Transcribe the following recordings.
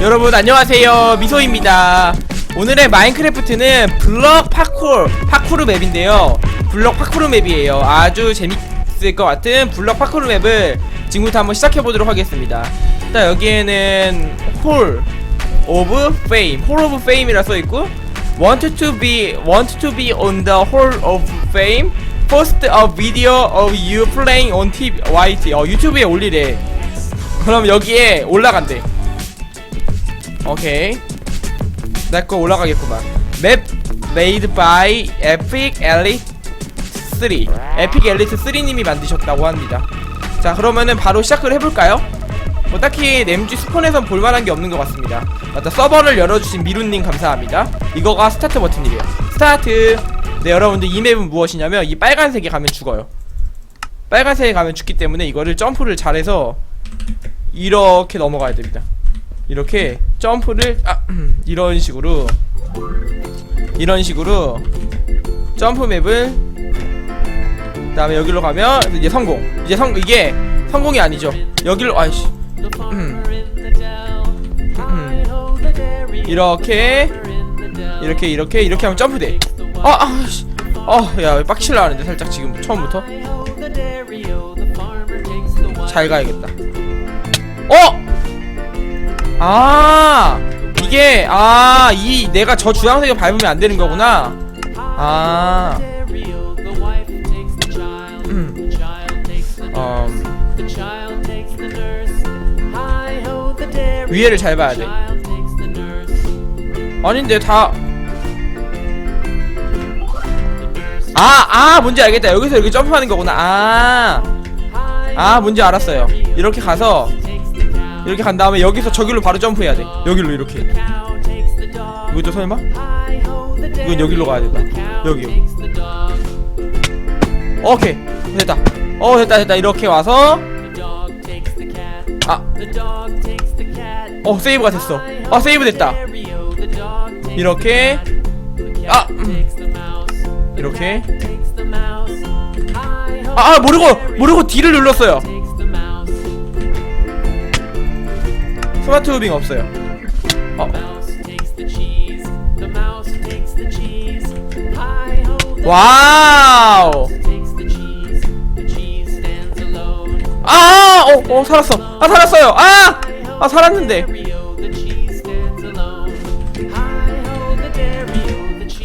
여러분 안녕하세요. 미소입니다. 오늘의 마인크래프트는 블럭 파쿠르 파쿠르 맵인데요. 블럭 파쿠르 맵이에요. 아주 재밌을 것 같은 블럭 파쿠르 맵을 지금부터 한번 시작해 보도록 하겠습니다. 일단 여기에는 홀 오브 페임 홀 오브 페임이라 써있고 want to be want to be on the hall of fame post a video of you playing on TV YT 어 유튜브에 올리래. 그럼 여기에 올라간대 오케이. 내 거 올라가겠구만. 맵 made by Epic Elite 3 에픽 엘리트 3님이 만드셨다고 합니다. 자 그러면은 바로 시작을 해볼까요? 뭐 딱히 램지 스폰에선 볼만한 게 없는 것 같습니다. 맞다 서버를 열어주신 미룬님 감사합니다. 이거가 스타트 버튼이래요. 스타트! 네 여러분들 이 맵은 무엇이냐면 이 빨간색에 가면 죽어요. 빨간색에 가면 죽기 때문에 이거를 점프를 잘해서 이렇게 넘어가야 됩니다 이렇게 점프를 아 이런 식으로 이런 식으로 점프 맵을 그다음에 여기로 가면 이제 성공. 이제 성 이게 성공이 아니죠. 여기로 아이씨. 이렇게 이렇게 이렇게 이렇게 하면 점프돼. 아 아씨. 어야 빡칠라 하는데 살짝 지금 처음부터? 잘 가야겠다. 어 아 이게 아 이 내가 저 주황색을 밟으면 안 되는 거구나 아 음. 음, 위에를 잘 봐야 돼 아닌데 다 아, 아, 뭔지 알겠다. 여기서 이렇게 점프하는 거구나. 아, 아, 뭔지 알았어요. 이렇게 가서, 이렇게 간 다음에 여기서 저길로 바로 점프해야 돼. 여기로 이렇게. 이것도 설마? 이건 여기로 가야 된다. 여기, 여기. 오케이. 됐다. 어, 됐다, 됐다. 이렇게 와서, 아, 어, 세이브가 됐어. 아, 세이브 됐다. 이렇게, 아, 음. 이렇게. 아, 아, 모르고, 모르고 D를 눌렀어요. 스마트 무빙 없어요. 어. 와우. 아, 어, 어, 살았어. 아, 살았어요. 아, 아, 살았는데.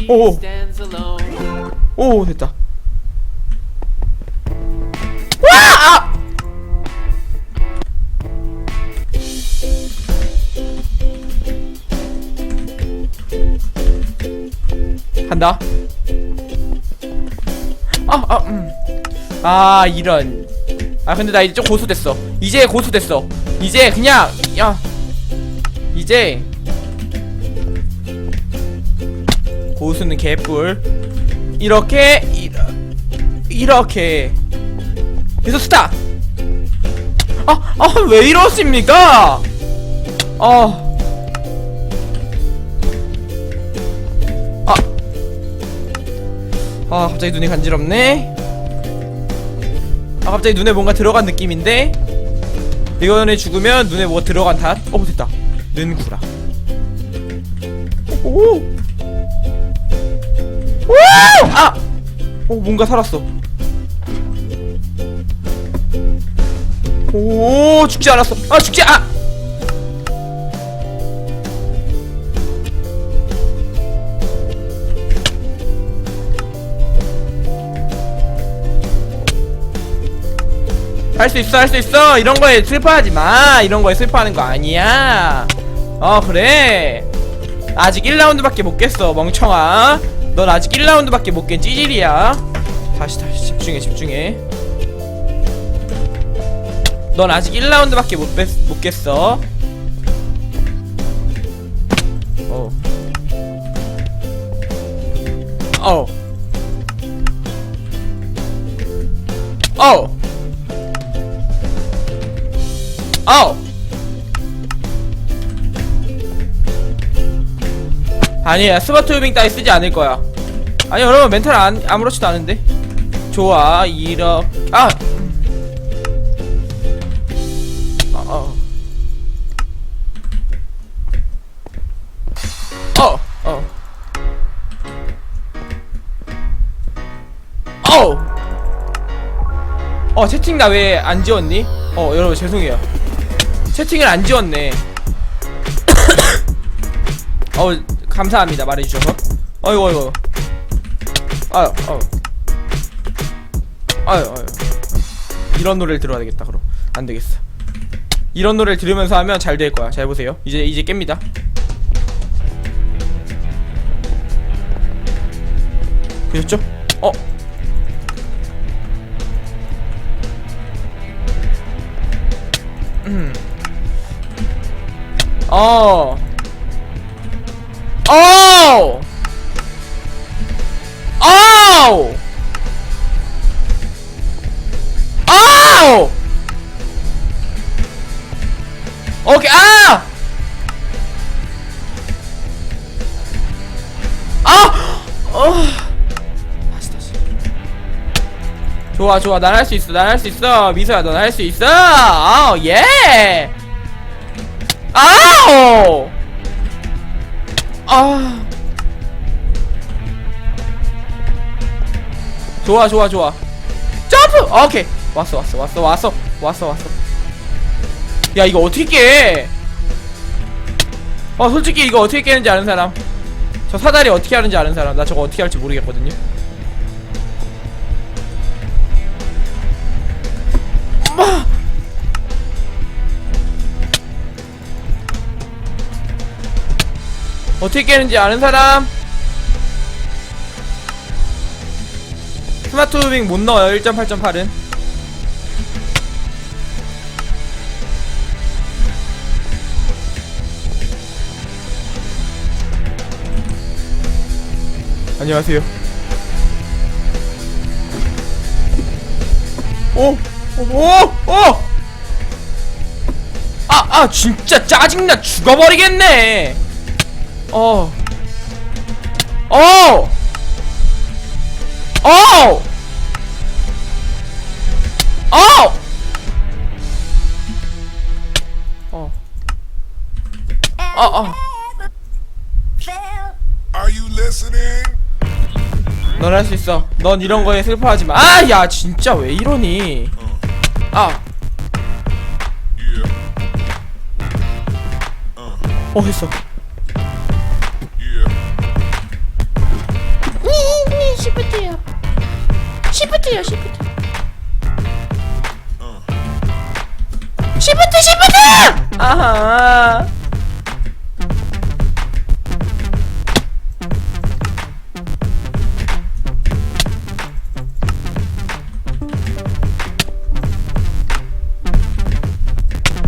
오. 오, 됐다. 와! 아! 간다. 아, 아, 음. 아, 이런. 아, 근데 나 이제 좀 고수 됐어. 이제 고수 됐어. 이제 그냥, 야. 이제. 고수는 개뿔. 이렇게, 이러, 이렇게. 그래서 스타! 아, 아, 왜 이러십니까? 아. 아, 갑자기 눈이 간지럽네. 아, 갑자기 눈에 뭔가 들어간 느낌인데? 이거는 죽으면 눈에 뭐가 들어간 탓? 어, 됐다. 는구라. 오! 오! 아! 어, 뭔가 살았어. 오, 죽지 않았어. 아, 죽지, 아! 할 수 있어 할 수 있어. 이런 거에 슬퍼하지 마. 이런 거에 슬퍼하는 거 아니야. 어 그래. 아직 1라운드밖에 못 깼어 멍청아. 넌 아직 1라운드밖에 못 깬 찌질이야. 다시 다시 집중해 집중해. 넌 아직 1라운드밖에 못, 뺐, 못 깼어. 어. 어. 어. 아우 아니야 스마트 유빙 따위 쓰지 않을 거야 아니 여러분 멘탈 안, 아무렇지도 않은데 좋아 이렇게 아! 아 어. 어! 어! 어! 어 채팅 나 왜 안 지웠니? 어 여러분 죄송해요 채팅을 안 지웠네. 어 감사합니다 말해주셔서. 어이구 어이구. 아유 아유 아유 아유. 이런 노래를 들어야 되겠다 그럼. 안 되겠어. 이런 노래를 들으면서 하면 잘 될 거야. 잘 보세요. 이제 이제 깹니다. 보셨죠? 어 어. 어. 어. 어. 오케이. 아! 아! 어. 다시 다시. 좋아 좋아 난 할 수 있어 난 할 수 있어 미소야 넌 할 수 있어 아우 예 아우 아. 좋아 좋아 좋아. 점프! 오케이. 왔어 왔어 왔어 왔어 왔어 왔어. 야 이거 어떻게 깨? 어 솔직히 이거 어떻게 깨는지 아는 사람. 저 사다리 어떻게 하는지 아는 사람. 나 저거 어떻게 할지 모르겠거든요. 마! 어떻게 깨는지 아는 사람? 스마트 무빙 못 넣어요 1.8.8은 안녕하세요 오! 오! 오! 오! 아! 아! 진짜 짜증나 죽어버리겠네 어 어! 어! 어! 어. 어, 어. 넌 할 수 있어. 넌 이런 거에 슬퍼하지 마. 아, 야, 진짜 왜 이러니? 아, Yeah, 어, 했어. 시프트요, 시프트. 시프트, 시프트! 아하.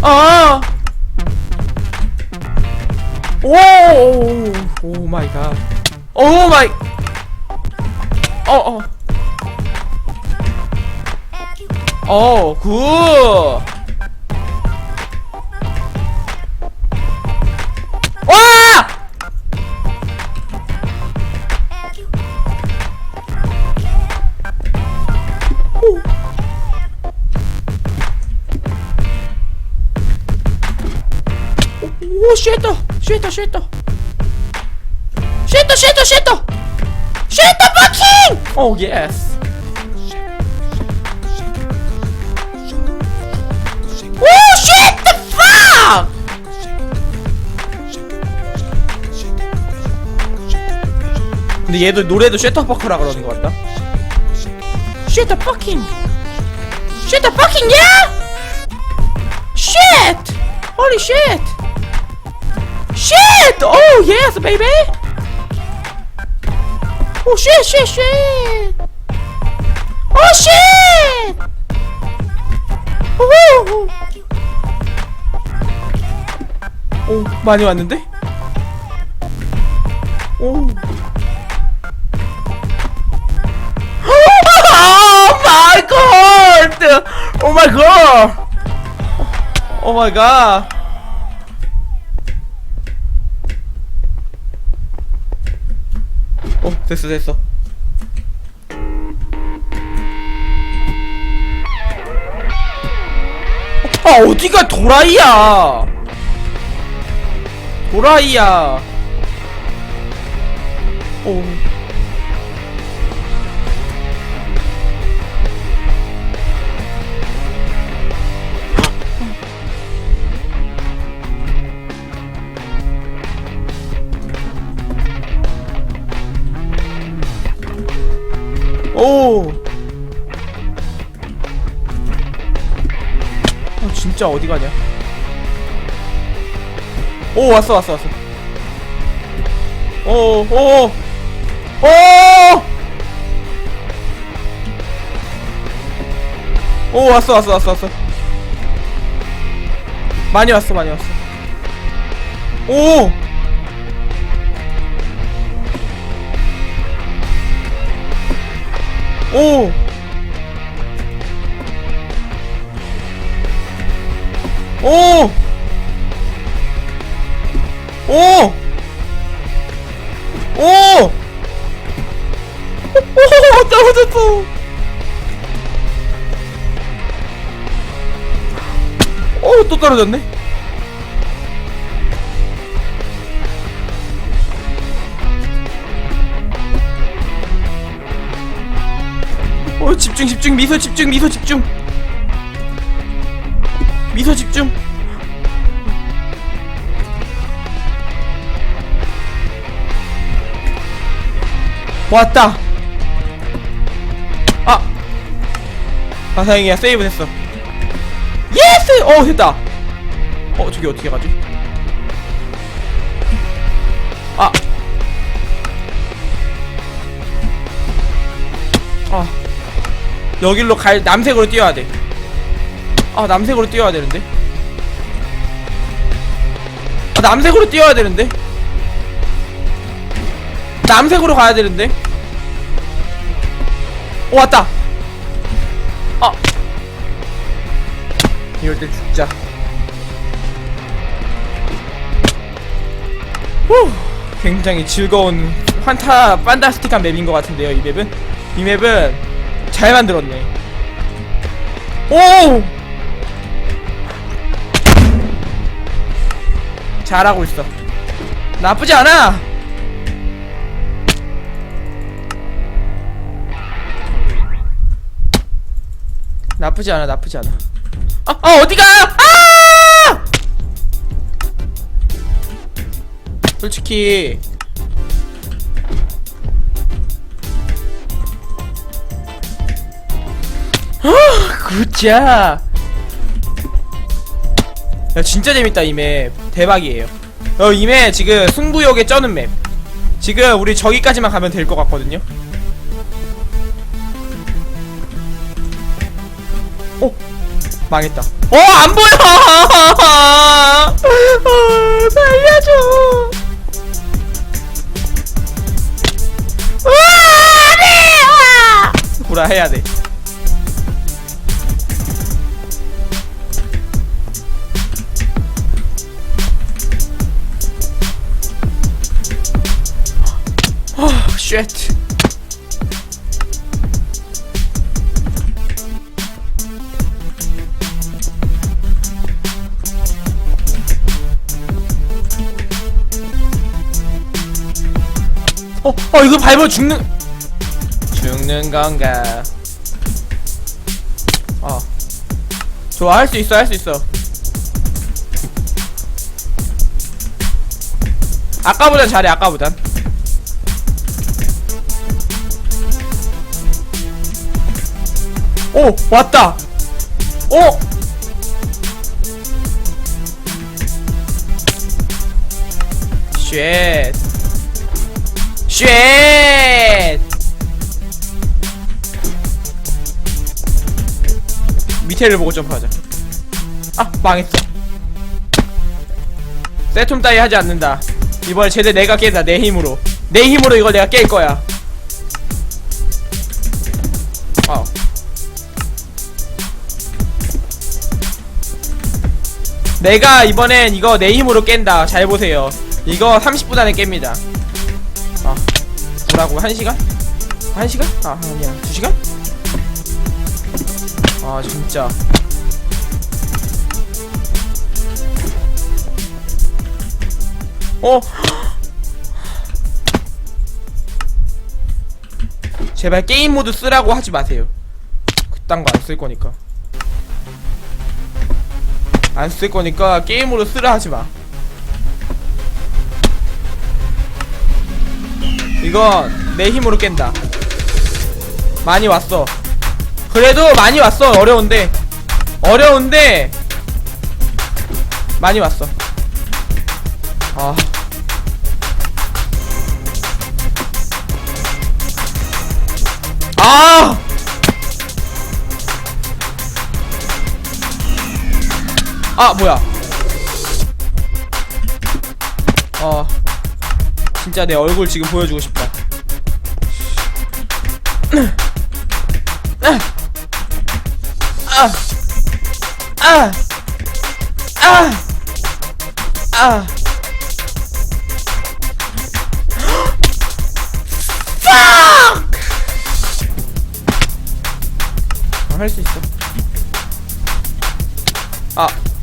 아. 오, 오 마이 갓. 오 마이. 어, 어. 어, 굿. 와! 오, 쉐터, 쉐터, 쉐터, 쉐터, 쉐터, 쉐터, 쉐터 버킹! 오, 예스. 오, 쉐터 팍! 근데 얘도 노래도 쉐터퍼크라 그러는 것 같다. 쉐터퍼킹. 쉐터퍼킹, 야! Shit! Holy shit! Shit! Oh yes, baby! Oh shit, shit, shit! Oh shit! 오, 오 많이 왔는데? 오. Oh! Oh my god! Oh my god! 어 됐어 됐어. 아 어디가 도라이야? 도라이야 오 오! 어, 진짜 어디 가냐? 오 왔어 왔어 왔어. 오 오. 오. 오 왔어 왔어 왔어 왔어. 많이 왔어 많이 왔어. 오. 오! 오! 오! 오! 오! 떨어졌어! 오! 또 떨어졌네? 어 집중 집중 미소 집중 미소 집중 미소 집중 왔다 아! 아 다행이야 세이브 됐어 예스! 어 됐다 어 저기 어떻게 가지? 아 아. 여길로 갈 남색으로 뛰어야 돼. 아 남색으로 뛰어야 되는데. 아 남색으로 뛰어야 되는데. 남색으로 가야 되는데. 오 왔다. 아 이럴 때 죽자. 후 굉장히 즐거운 환타 판타스틱한 맵인 것 같은데요 이 맵은 이 맵은 잘 만들었네. 오! 잘하고 있어. 나쁘지 않아. 나쁘지 않아, 나쁘지 않아. 아, 아 어디가? 아! 솔직히 굿자 야 진짜 재밌다 이 맵 대박이에요 어, 이 맵 지금 승부욕에 쩌는 맵 지금 우리 저기까지만 가면 될 것 같거든요 어? 망했다. 어 안 보여! 어, 살려줘! 안돼 구라 해야 돼. 아, 쉣. 어, 어, 이거 밟으면 죽는, 죽는 건가? 어. 좋아, 할 수 있어, 할 수 있어. 아까보단 잘해, 아까보단. 오 왔다 오 쉣. 쉣. 밑에를 보고 점프하자. 아, 망했어. 세톰 따위 하지 않는다. 이번에 제대 내가 깬다, 내 힘으로. 내 힘으로 이걸 내가 깰 거야. 아. 내가 이번엔 이거 내 힘으로 깬다. 잘 보세요. 이거 30분 안에 깹니다. 아, 뭐라고? 1시간? 1시간? 아, 아니야. 2시간? 아, 진짜. 어? 제발 게임 모드 쓰라고 하지 마세요. 그딴 거 안 쓸 거니까. 안 쓸 거니까 게임으로 쓰라 하지 마. 이건 내 힘으로 깬다. 많이 왔어 그래도 많이 왔어 어려운데 어려운데 많이 왔어 아 아! 아, 뭐야. 어. 진짜 내 얼굴 지금 보여주고 싶다. 아! 아! 아! 아! 할수 있어. 아.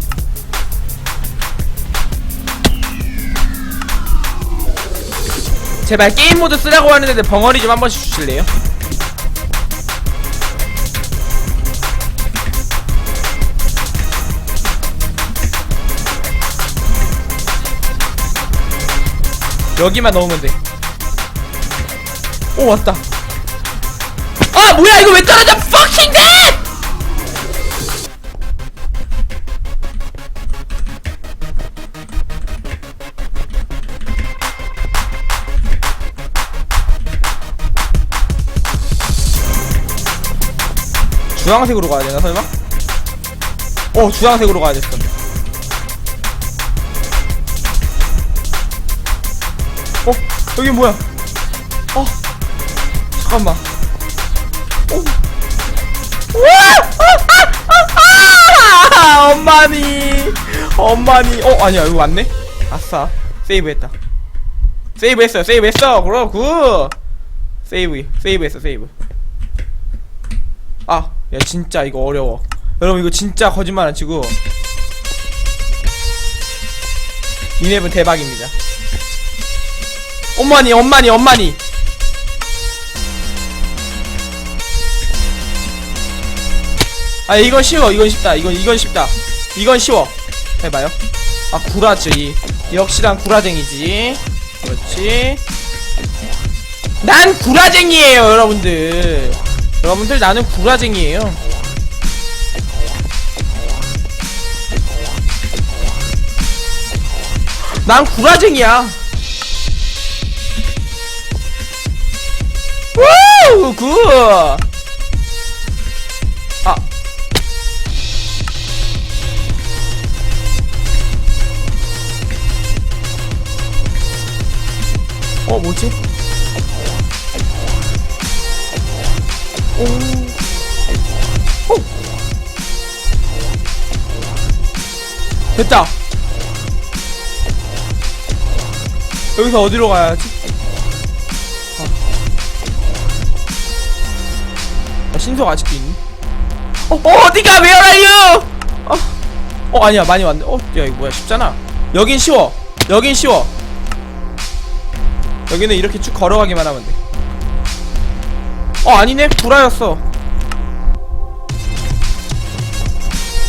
제발 게임 모드 쓰라고 하는데 벙어리 좀 한 번씩 주실래요? 여기만 넣으면 돼. 오 왔다. 아 뭐야 이거 왜 떨어져? fucking dead! 주황색으로 가야 되나 설마? 어 주황색으로 가야 됐어. 어 여기 뭐야? 어 잠깐만. 어. 아, 엄마니 엄마니 어 아니야 여기 왔네 아싸 세이브했다 세이브했어 세이브했어 그럼 굿 세이브 세이브했어 세이브 아 야 진짜 이거 어려워. 여러분 이거 진짜 거짓말 안 치고. 이 맵은 대박입니다. 엄마니 엄마니 엄마니. 아 이건 쉬워 이건 쉽다 이건 이건 쉽다. 이건 쉬워. 해봐요. 아 구라지 역시 난 구라쟁이지. 그렇지. 난 구라쟁이에요 여러분들 여러분들 나는 구라쟁이에요 난 구라쟁이야 우 굿! 아 어 뭐지? 오. 오. 됐다. 여기서 어디로 가야지? 아. 아, 신속 아직도 있니? 어, 어 어디가 Where are you? 어, 어 아니야 많이 왔네. 어, 야 이거 뭐야 쉽잖아. 여긴 쉬워. 여긴 쉬워. 여기는 이렇게 쭉 걸어가기만 하면 돼. 어 아니네 구라였어.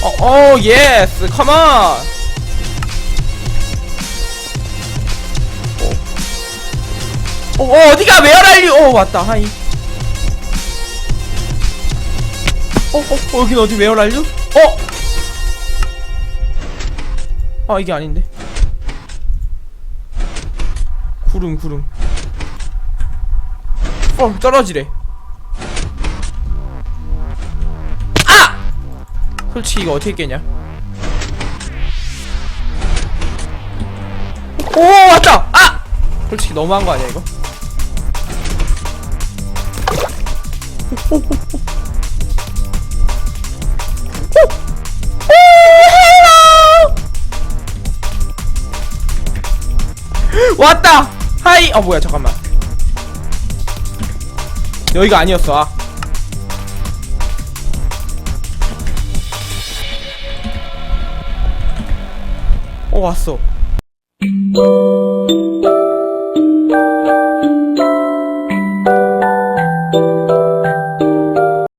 어, 어 예스 컴온. 어, 어 어디가 웨어랄류? 어 왔다 하이. 어, 어, 어 여긴 어디 웨어랄류? 어. 아 이게 아닌데. 구름 구름. 어 떨어지래. 솔직히 이거 어떻게 깨냐? 오 왔다! 아! 솔직히 너무한 거 아니야 이거? 왔다! 하이! 어 뭐야 잠깐만 여기가 아니었어 아. 어 왔어